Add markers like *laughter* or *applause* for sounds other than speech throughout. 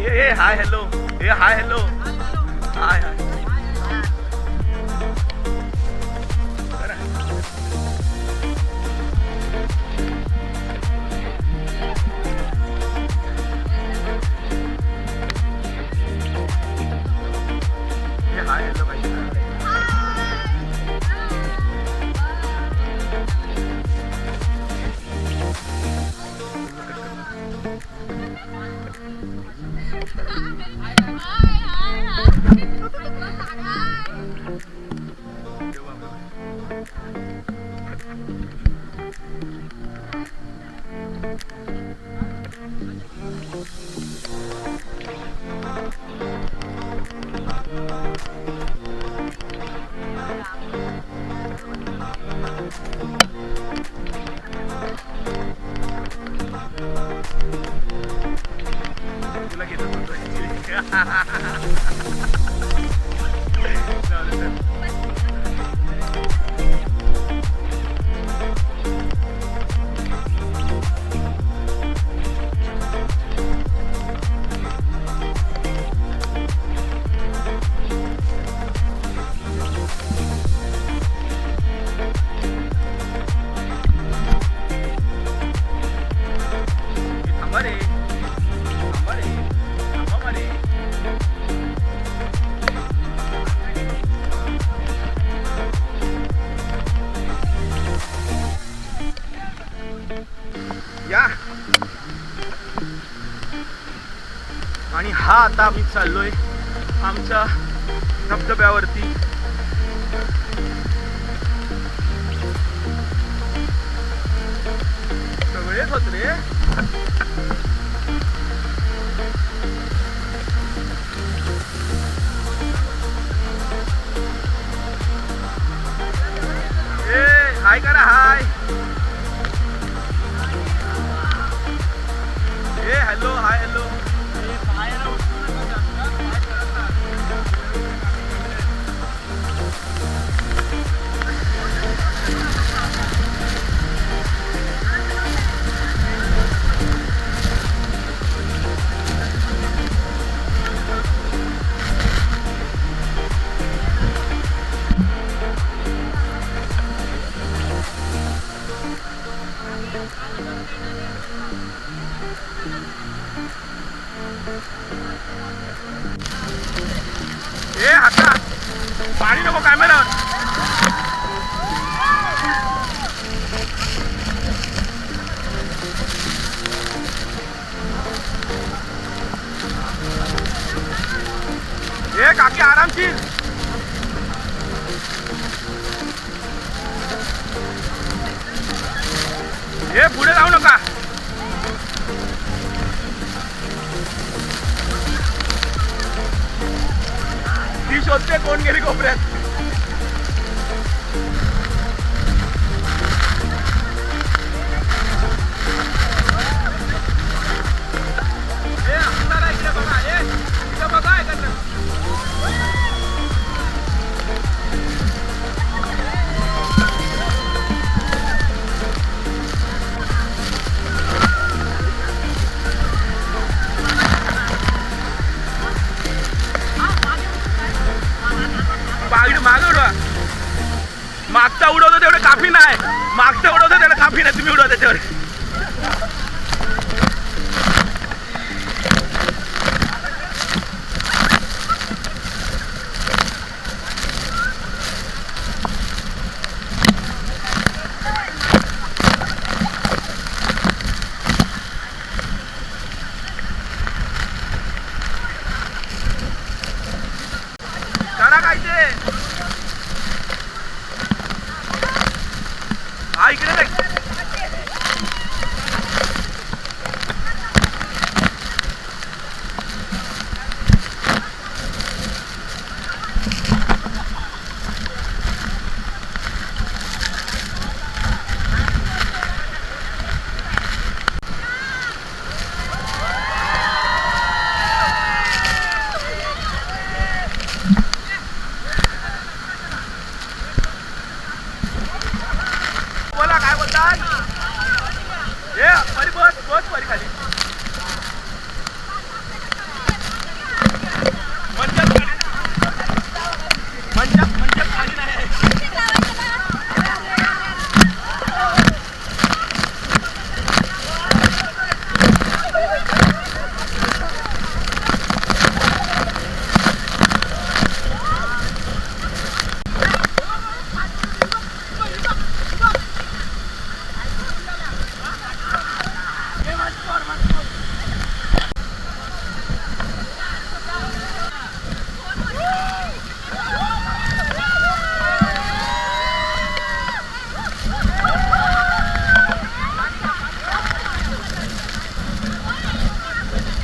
ए hi hello ए hi hello hi hi. Hi, hi, hi! Tututok lang sa kanay! ha ha ha आता आम्ही चाललोय आमच्या धबधब्यावर ขวานี่เราป้องกันไม่ได้ ती शोधते कोण गेली कोपऱ्यात. मागचा उडवतो तेवढं काफी नाही मागचा उडवतो तेवढं काफी नाही तुम्ही उडवा त्याच्यावर करा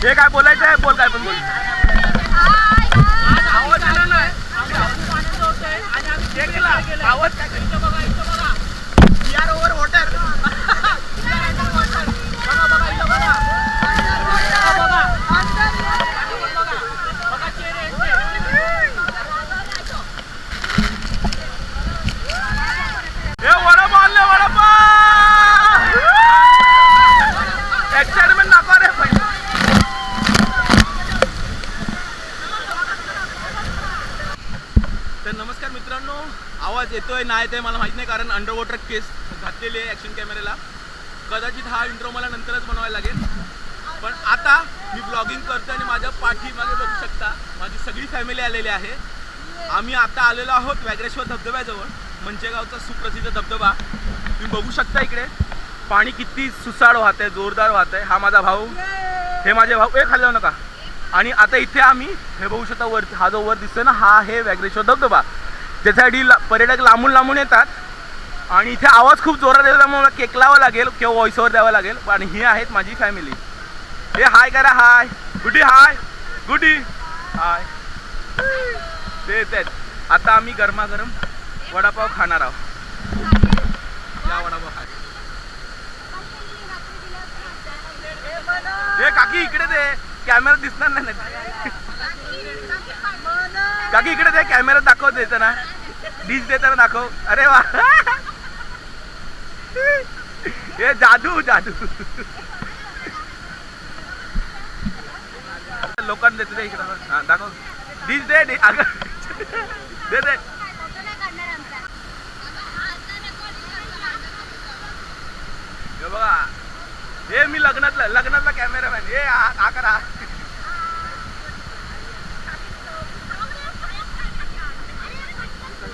हे काय बोलायचं आहे? बोल काय पण बोल. आवाज आला नाही. केला. आवाज काय यार ओव्हर वॉटर हे वडापाव आणले वडापाव एक्साइटमेंट दाखवा रे पहिले. तर नमस्कार मित्रांनो आवाज येतोय नाही ते मला माहीत नाही कारण अंडर वॉटर केस घातलेली आहे ॲक्शन कॅमेऱ्याला कदाचित हा इंट्रो मला नंतरच बनवायला लागेल. पण आता मी ब्लॉगिंग करतो आणि माझ्या पाठीमागे बघू शकता माझी सगळी फॅमिली आलेली आहे. आम्ही आता आलेलो आहोत व्याघ्रेश्वर धबधब्याजवळ मंचेगावचा सुप्रसिद्ध धबधबा. तुम्ही बघू शकता इकडे. पाणी किती सुसाड वाहत आहे जोरदार वाहत आहे. हा माझा भाऊ. हे माझे भाऊ. ए खाली नका. आणि आता इथे आम्ही हे बघू शकता वर हा जो वर दिसतोय ना हा आहे व्याघ्रेश्वर धबधबा. त्याच्यासाठी ला- पर्यटक लांबून लांबून येतात आणि इथे आवाज खूप जोरात येतो त्यामुळे मला केक लावा लागेल किंवा व्हॉइस ओव्हर द्यावा लागेल आणि ही आहेत माझी फॅमिली हे हाय करा हाय गुडी हाय गुडी हाय ते येत आता आम्ही गरमागरम वडापाव खाणार आहोत या वडापाव खाय हे काकी इकडे दे कॅमेरा दिसणार नाही नाही. काकी इकडे दे कॅमेरा दाखवत दाखव ना डिश देताना दाखव. अरे वा. हे जादू जादू. लोकांना देतो दे इकडे. हा, दाखव. डिश दे दे अगं. दे दे. हे बघा. हे मी लग्नातला लग्नातला कॅमेरामॅन हे आ करा पहिला तर नाही म्हटलं तू काय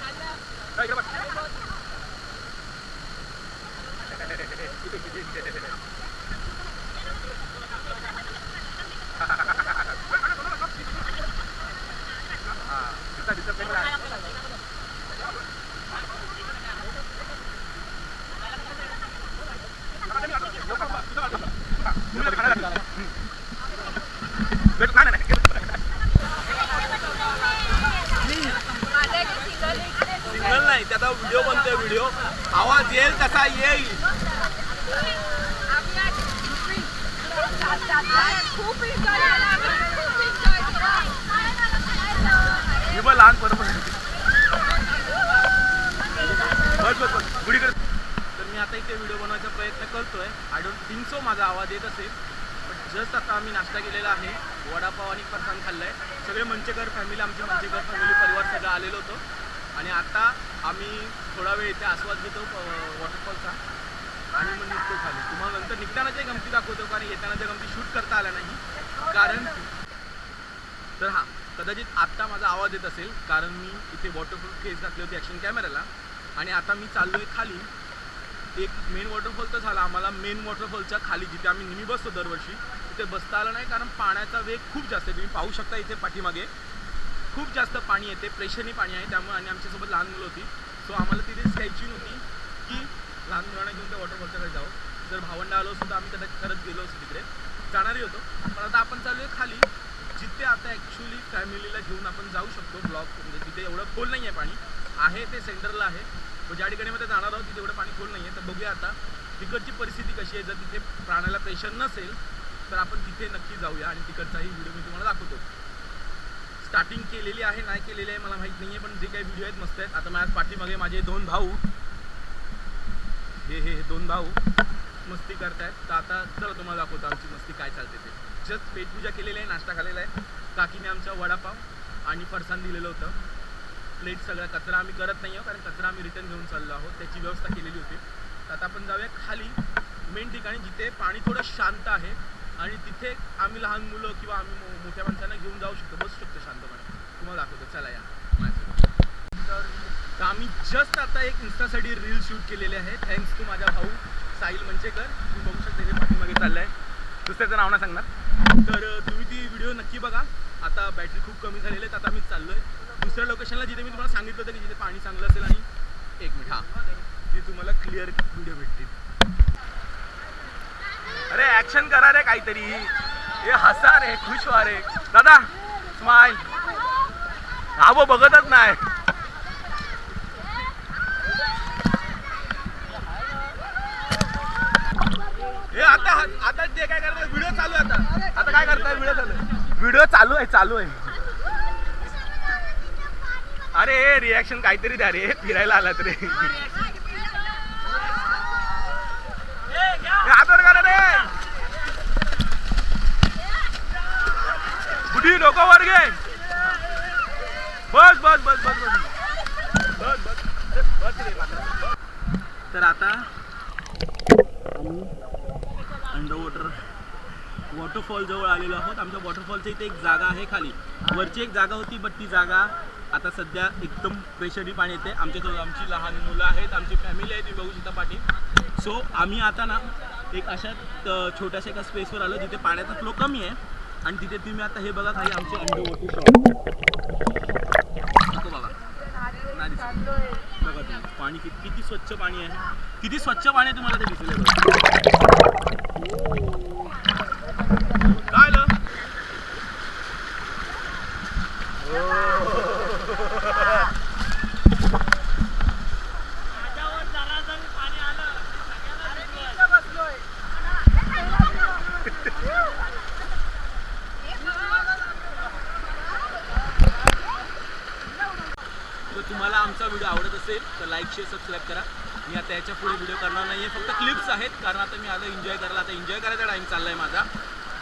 Yeah. *laughs* प्रयत्न करतोय. आय डोंट थिंक सो माझा आवाज येत असेल. पण जस्ट आता आम्ही नाश्ता केलेला आहे. वडापाव आणि फरसाण खाल्लाय. सगळे मंचेकर फॅमिली आमची मंचेकर फॅमिली परिवार सगळं आलेलो होतो. आणि आता आम्ही थोडा वेळ इथे आस्वाद घेतो वॉटरफॉलचा आणि मग निघतो खाली. तुम्हाला नंतर निघताना ते गमती दाखवतो कारण येताना त्या गमती शूट करता आल्या नाही. कारण तर हा कदाचित आत्ता माझा आवाज येत असेल कारण मी इथे वॉटरप्रूफ केस घातली होती ॲक्शन कॅमेऱ्याला आणि आता मी चाललो आहे खाली. एक मेन वॉटरफॉल तर झाला. आम्हाला मेन वॉटरफॉलच्या खाली जिथे आम्ही नेहमी बसतो दरवर्षी तिथे बसता आलं नाही कारण पाण्याचा वेग खूप जास्त आहे. तुम्ही पाहू शकता इथे पाठीमागे. खूप जास्त पाणी येते प्रेशरनी पाणी आहे. त्यामुळे आणि आमच्यासोबत लहान मुलं होती. सो आम्हाला तिथे स्टॅच्यू नव्हती की लहान मुलांना घेऊन त्या वॉटरफॉलच्याकडे जाऊ जर भावंड आलो सुद्धा आम्ही त्याला खरंच गेलो असतो तिकडे. जाणारही होतो. पण आता आपण चालू आहे खाली. जिथे आता ॲक्च्युली फॅमिलीला घेऊन आपण जाऊ शकतो ब्लॉक म्हणजे तिथे एवढं खोल नाही आहे पाणी. आहे ते सेंटरला आहे. म्हणजे ज्या ठिकाणी मध्ये जाणार आहोत तिथे एवढं पाणी खोल नाही आहे तर बघूया आता तिकडची परिस्थिती कशी आहे. जर तिथे प्राण्याला प्रेशर नसेल तर आपण तिथे नक्की जाऊया आणि तिकडचाही व्हिडिओ मी तुम्हाला दाखवतो. स्टार्टिंग केलेली आहे नाही केलेली आहे मला माहीत नाही आहे पण जे काही व्हिडिओ आहेत मस्त आहेत. आता माझ्या पाठीमागे माझे दोन भाऊ. हे हे हे दोन भाऊ मस्ती करतायत. तर आता चला तुम्हाला दाखवतो आमची मस्ती काय चालते ते. जस्ट पेटपूजा केलेली आहे नाश्ता खालेला आहे. काकीने आमचा वडापाव आणि फरसाण दिलेलं होतं. प्लेट सगळा कचरा आम्ही करत नाही आहोत कारण कचरा आम्ही रिटर्न घेऊन चाललो आहोत. त्याची व्यवस्था केलेली होती. तर आता आपण जाऊया खाली. मेन ठिकाणी जिथे पाणी थोडं शांत आहे आणि तिथे आम्ही लहान मुलं किंवा आम्ही मो- मोठ्या माणसांना घेऊन जाऊ शकतो. बसू शकतो शांतपणे. तुम्हाला दाखवतो. चला या. तर तर आम्ही जस्ट आता एक इन्स्टासाठी रील शूट केलेले आहे. थँक्स टू माझा भाऊ साहिल मंचेकर. तुम्ही बघू शकता हे पाठीमागे आहे दुसऱ्याचं नाव ना सांगणार. तर तुम्ही ती व्हिडिओ नक्की बघा. आता बॅटरी खूप कमी झालेली आहे आता आम्ही आहे दुसऱ्या लोकेशनला जिथे मी तुम्हाला सांगितलं होतं की जिथे पाणी चांगलं असेल आणि एक मिनिट हा. ती तुम्हाला क्लिअर व्हिडिओ भेटतील. अरे ऍक्शन करा रे काहीतरी. हे हसा रे खुश व्हा रे. दादा स्माइल हा वो बघतच नाही. हे आता आता जे काय करताय व्हिडिओ चालू आहे आता. आता काय करताय? व्हिडिओ चालू आहे. व्हिडिओ चालू आहे चालू आहे. अरे रिॲक्शन काहीतरी द्या रे. फिरायला आलात रे. हे वर करा रे. बुढी लोक वर घे. बस बस बस बस बस. बस बस तर आता आम्ही अंडर वॉटर वॉटरफॉल जवळ आलेलो आहोत. आमच्या वॉटरफॉलच्या इथे एक जागा आहे खाली. वरची एक जागा होती बट ती जागा आता सध्या एकदम प्रेशरी पाणी येते आमच्यासोबत आमची लहान मुलं आहेत आमची फॅमिली आहे तुम्ही बघू शकता पाठी. सो आम्ही आता ना एक अशा छोट्याशा एका स्पेसवर आलो जिथे पाण्याचा फ्लो कमी आहे. आणि तिथे तुम्ही आता हे बघा काही आमचे अंडे वरती नको बघा नाही बघा तुम्ही पाणी किती किती स्वच्छ पाणी आहे. किती स्वच्छ पाणी आहे तुम्हाला ते दिसले तुम्हाला आमचा व्हिडिओ आवडत असेल तर लाईक शेअर सबस्क्राईब करा. मी आता याच्यापुढे व्हिडिओ करणार नाही आहे फक्त क्लिप्स आहेत कारण आता मी आता एन्जॉय करायला आता एन्जॉय करायचा टाईम चालला आहे माझा.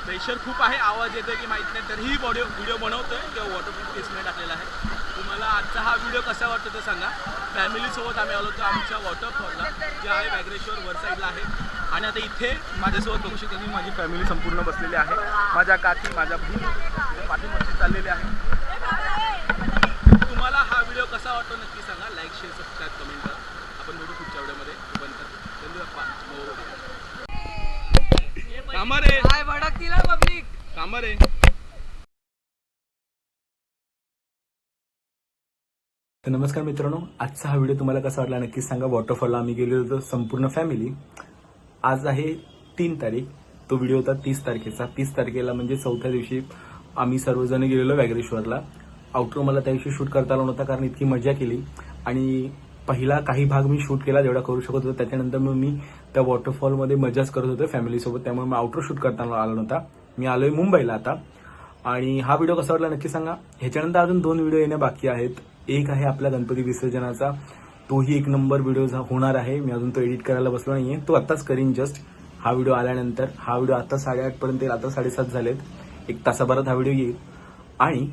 प्रेशर खूप आहे आवाज येतोय की माहीत नाही तरीही व्हिडिओ व्हिडिओ बनवतोय किंवा वॉटरप्रूफ केसमेंट टाकलेला आहे. तुम्हाला आजचा हा व्हिडिओ कसा वाटतो ते सांगा. फॅमिलीसोबत आम्ही आलो होतो आमच्या वॉटरफॉलला जे आहे वॅग्रेश्वर वरसाईडला आहे. आणि आता इथे माझ्यासोबत बघू शकता मी माझी फॅमिली संपूर्ण बसलेली आहे. माझ्या काकी माझ्या बहीण पाठीमागची चाललेली आहे तुम्हाला हा व्हिडिओ कसा वाटतो नक्की सांगा लाईक शेअर सबस्क्राईब कमेंट करा आपण भेटू पुढच्या व्हिडिओमध्ये तोपर्यंत धन्यवाद पा कामा रे काय भडकतील पब्लिक. कामा रे तर नमस्कार मित्रांनो आजचा हा व्हिडिओ तुम्हाला कसा वाटला नक्कीच सांगा. वॉटरफॉलला आम्ही गेलेलो होतो संपूर्ण फॅमिली आज आहे तीन तारीख. तो व्हिडिओ होता तीस तारखेचा. तीस तारखेला म्हणजे चौथ्या दिवशी आम्ही सर्वजण गेलेलो वॅगरेश्वरला आउटरो मला त्या दिवशी शूट करता आला नव्हता कारण इतकी मजा केली. आणि पहिला काही भाग मी शूट केला जेवढा करू शकत होतो त्याच्यानंतर मग मी त्या वॉटरफॉलमध्ये मजाच करत होतो फॅमिलीसोबत त्यामुळे मग आउटर शूट करताना आलो नव्हता. मी आलोय मुंबईला आता. आणि हा व्हिडिओ कसा वाटला नक्की सांगा. ह्याच्यानंतर अजून दोन व्हिडिओ येणे बाकी आहेत. एक आहे आपला गणपती विसर्जनाचा. तोही एक नंबर व्हिडिओ होणार आहे. मी अजून तो एडिट करायला बसलो नाहीये. तो आत्ताच करीन जस्ट हा व्हिडिओ आल्यानंतर. हा व्हिडिओ आता साडेआठ पर्यंत येईल. आता साडेसात झालेत. एक तासाभरात हा व्हिडिओ येईल. आणि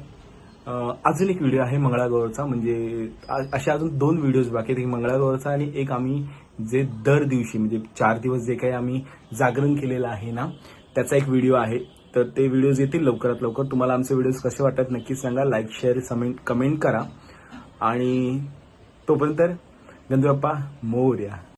अजून एक व्हिडिओ आहे मंगळागौरचा म्हणजे असे अजून दोन व्हिडिओज बाकी आहेत. एक मंगळागौरचा आणि एक आम्ही जे दर दिवशी म्हणजे चार दिवस जे काही आम्ही जागरण केलेलं आहे ना त्याचा एक व्हिडिओ आहे. तर ते व्हिडिओज येतील लवकरात लवकर. तुम्हाला आमचे व्हिडिओज कसे वाटतात नक्कीच सांगा. लाईक शेअर कमेंट कमेंट करा. आणि तोपर्यंत गणपती मोर्या.